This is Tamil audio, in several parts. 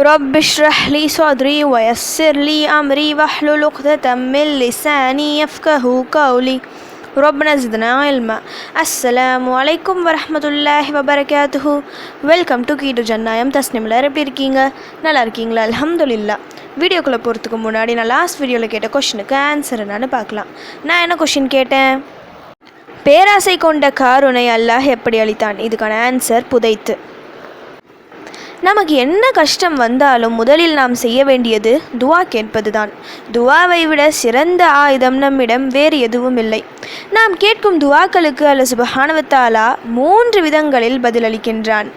رب اشرح لي صدري ويسر لي أمري واحلل عقدة من لساني يفقه قولي ربنا زدنا علما அஸ்ஸலாமு அலைக்கும் வரஹ்மத்துல்லாஹி வபரகாத்துஹு வெல்கம் டு கீடு ஜன்னாயம் தஸ்னிம் எல்லாரும் எப்படி இருக்கீங்க நல்லா இருக்கீங்களா அல்ஹம்துலில்லா வீடியோக்குள்ளே போகிறதுக்கு முன்னாடி நான் லாஸ்ட் வீடியோவில் கேட்ட கொஷினுக்கு ஆன்சர் என்னன்னு பார்க்கலாம் நான் என்ன கொஷின் கேட்டேன் பேராசை கொண்ட காருணை அல்லாஹ் எப்படி அளித்தான் இதுக்கான ஆன்சர் புதைத்து நமக்கு என்ன கஷ்டம் வந்தாலும் முதலில் நாம் செய்ய வேண்டியது துவா கேட்பதுதான். துவாவை விட சிறந்த ஆயுதம் நம்மிடம் வேறு எதுவும் இல்லை. நாம் கேட்கும் துவாக்களுக்கு அல்ல சுபஹானவத்தாலா மூன்று விதங்களில் பதிலளிக்கின்றான்.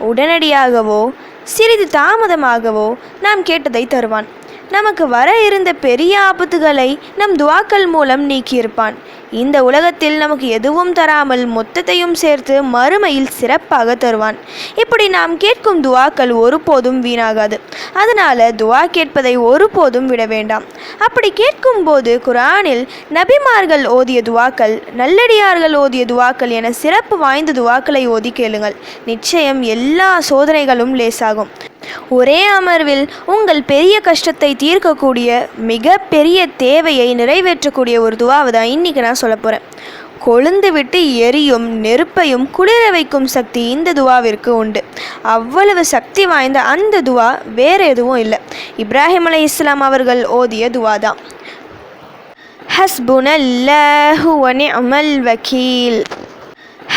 உடனடியாகவோ சிறிது தாமதமாகவோ நாம் கேட்டதை தருவான். நமக்கு வர இருந்த பெரிய ஆபத்துகளை நம் துவாக்கள் மூலம் நீக்கியிருப்பான். இந்த உலகத்தில் நமக்கு எதுவும் தராமல் மொத்தத்தையும் சேர்த்து மறுமையில் சிறப்பாக தருவான். இப்படி நாம் கேட்கும் துவாக்கள் ஒருபோதும் வீணாகாது. அதனால துவா கேட்பதை ஒருபோதும் விட வேண்டாம். அப்படி கேட்கும் போது குரானில் நபிமார்கள் ஓதிய துவாக்கள் நல்லடியார்கள் ஓதிய துவாக்கள் என சிறப்பு வாய்ந்த துவாக்களை ஓதி கேளுங்கள். நிச்சயம் எல்லா சோதனைகளும் லேசாகும். ஒரே அமர்வில் உங்கள் பெரிய கஷ்டத்தை தீர்க்கக்கூடிய மிக பெரிய தேவையை நிறைவேற்றக்கூடிய ஒரு துவாவை தான் இன்றைக்கி நான் சொல்ல போகிறேன் கொழுந்து விட்டு எரியும் நெருப்பையும் குளிர வைக்கும் சக்தி இந்த துவாவிற்கு உண்டு. அவ்வளவு சக்தி வாய்ந்த அந்த துவா வேறு எதுவும் இல்லை. இப்ராஹிம் அலை இஸ்லாம் அவர்கள் ஓதிய துவா தான் ஹஸ்புனல்லாஹு அமல் வக்கீல்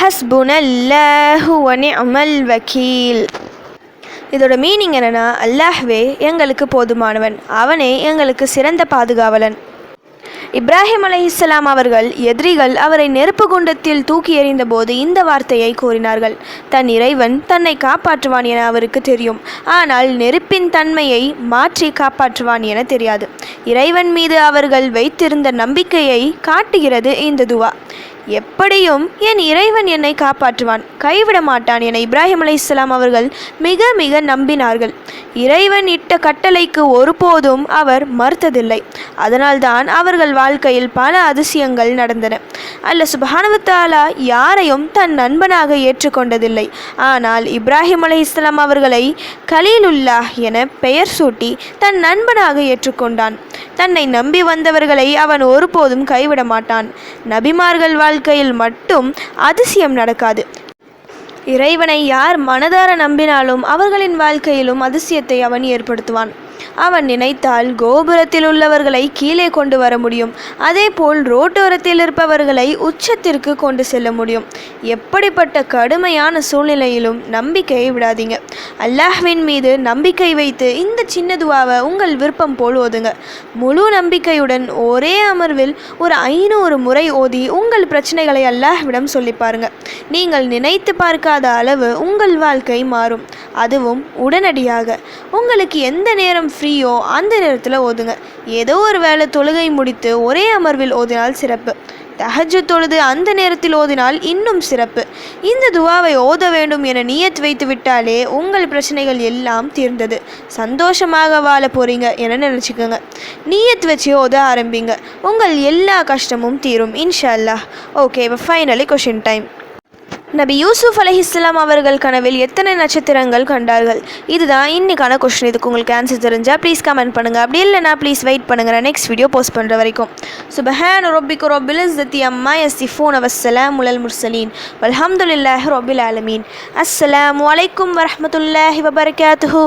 ஹஸ்புனல்லாஹு வ அமல் வக்கீல் இதோட மீனிங் என்னென்னா அல்லாஹ்வே எங்களுக்கு போதுமானவன். அவனே எங்களுக்கு சிறந்த பாதுகாவலன். இப்ராஹிம் அலைஹிஸ்ஸலாம் அவர்கள் எதிரிகள் அவரை நெருப்பு குண்டத்தில் தூக்கி எறிந்தபோது இந்த வார்த்தையை கூறினார்கள். தன் இறைவன் தன்னை காப்பாற்றுவான் என அவருக்கு தெரியும். ஆனால் நெருப்பின் தன்மையை மாற்றி காப்பாற்றுவான் என தெரியாது. இறைவன் மீது அவர்கள் வைத்திருந்த நம்பிக்கையை காட்டுகிறது இந்த துவா. எப்படியும் என் இறைவன் என்னை காப்பாற்றுவான் கைவிட மாட்டான் என இப்ராஹிம் அலைஹிஸ்ஸலாம் அவர்கள் மிக மிக நம்பினார்கள். இறைவன் இட்ட கட்டளைக்கு ஒருபோதும் அவர் மறுத்ததில்லை. அதனால்தான் அவர்கள் வாழ்க்கையில் பல அதிசயங்கள் நடந்தன. அல்ல சுபஹானவத்தாலா யாரையும் தன் நண்பனாக ஏற்றுக்கொண்டதில்லை. ஆனால் இப்ராஹிம் அலைஹிஸ்ஸலாம் அவர்களை கலீலுல்லாஹ் என பெயர் சூட்டி தன் நண்பனாக ஏற்றுக்கொண்டான். தன்னை நம்பி வந்தவர்களை அவன் ஒருபோதும் கைவிட மாட்டான். நபிமார்கள் வாழ் வாழ்க்கையில் மட்டும் அதிசயம் நடக்காது. இறைவனை யார் மனதார நம்பினாலும் அவர்களின் வாழ்க்கையிலும் அதிசயத்தை அவன் ஏற்படுத்துவான். அவன் நினைத்தால் கோபுரத்தில் உள்ளவர்களை கீழே கொண்டு வர முடியும். அதேபோல் ரோட்டோரத்தில் இருப்பவர்களை உச்சத்திற்கு கொண்டு செல்ல முடியும். எப்படிப்பட்ட கடுமையான சூழ்நிலையிலும் நம்பிக்கையை விடாதீங்க. அல்லாஹ்வின் மீது நம்பிக்கை வைத்து இந்த சின்ன துவாவை உங்கள் விருப்பம் போல் ஓதுங்க. முழு நம்பிக்கையுடன் ஒரே அமர்வில் ஒரு ஐநூறு முறை ஓதி உங்கள் பிரச்சனைகளை அல்லாஹ்விடம் சொல்லி பாருங்க. நீங்கள் நினைத்து பார்க்காத அளவு உங்கள் வாழ்க்கை மாறும். அதுவும் உடனடியாக. உங்களுக்கு எந்த நேரம் ஃப்ரீயோ அந்த நேரத்தில் ஓதுங்க. ஏதோ ஒரு வேளை தொழுகை முடித்து ஒரே அமர்வில் ஓதினால் சிறப்பு. தஹஜ்ஜு தொழுது அந்த நேரத்தில் ஓதினால் இன்னும் சிறப்பு. இந்த துவாவை ஓத வேண்டும் என நியத் வைத்து விட்டாலே உங்கள் பிரச்சனைகள் எல்லாம் தீர்ந்தது. சந்தோஷமாக வாழ போறீங்க என நினச்சிக்கோங்க. நியத் வச்சு ஓத ஆரம்பிங்க. உங்கள் எல்லா கஷ்டமும் தீரும் இன்ஷா அல்லாஹ். ஓகே இப்போ ஃபைனலி கொஷின் டைம் நபி யூசுஃப் அலைஹிஸ்ஸலாம் அவர்கள் கனவில் எத்தனை நட்சத்திரங்கள் கண்டார்கள்? இதுதான் இன்னைக்கான கொஸ்டின் இதுக்கு உங்களுக்கு ஆன்சர் தெரிஞ்சால் ப்ளீஸ் கமெண்ட் பண்ணுங்கள் அப்படி இல்லைனா ப்ளீஸ் வெயிட் பண்ணுங்கள் நான் நெக்ஸ்ட் வீடியோ போஸ்ட் பண்ணுற வரைக்கும். சுபஹான் ரொபிக் ரொபில் இஸ்ஸத்தி அம்மா யஸ்திஃபூன் அவசலாம் உலல் முர்சலீன் வல்ஹம்துலில்லாஹி ரொபில் ஆலமீன். அஸ்ஸலாமு அலைக்கும் வரமத்துல்லாஹி வபரகாத்துஹு.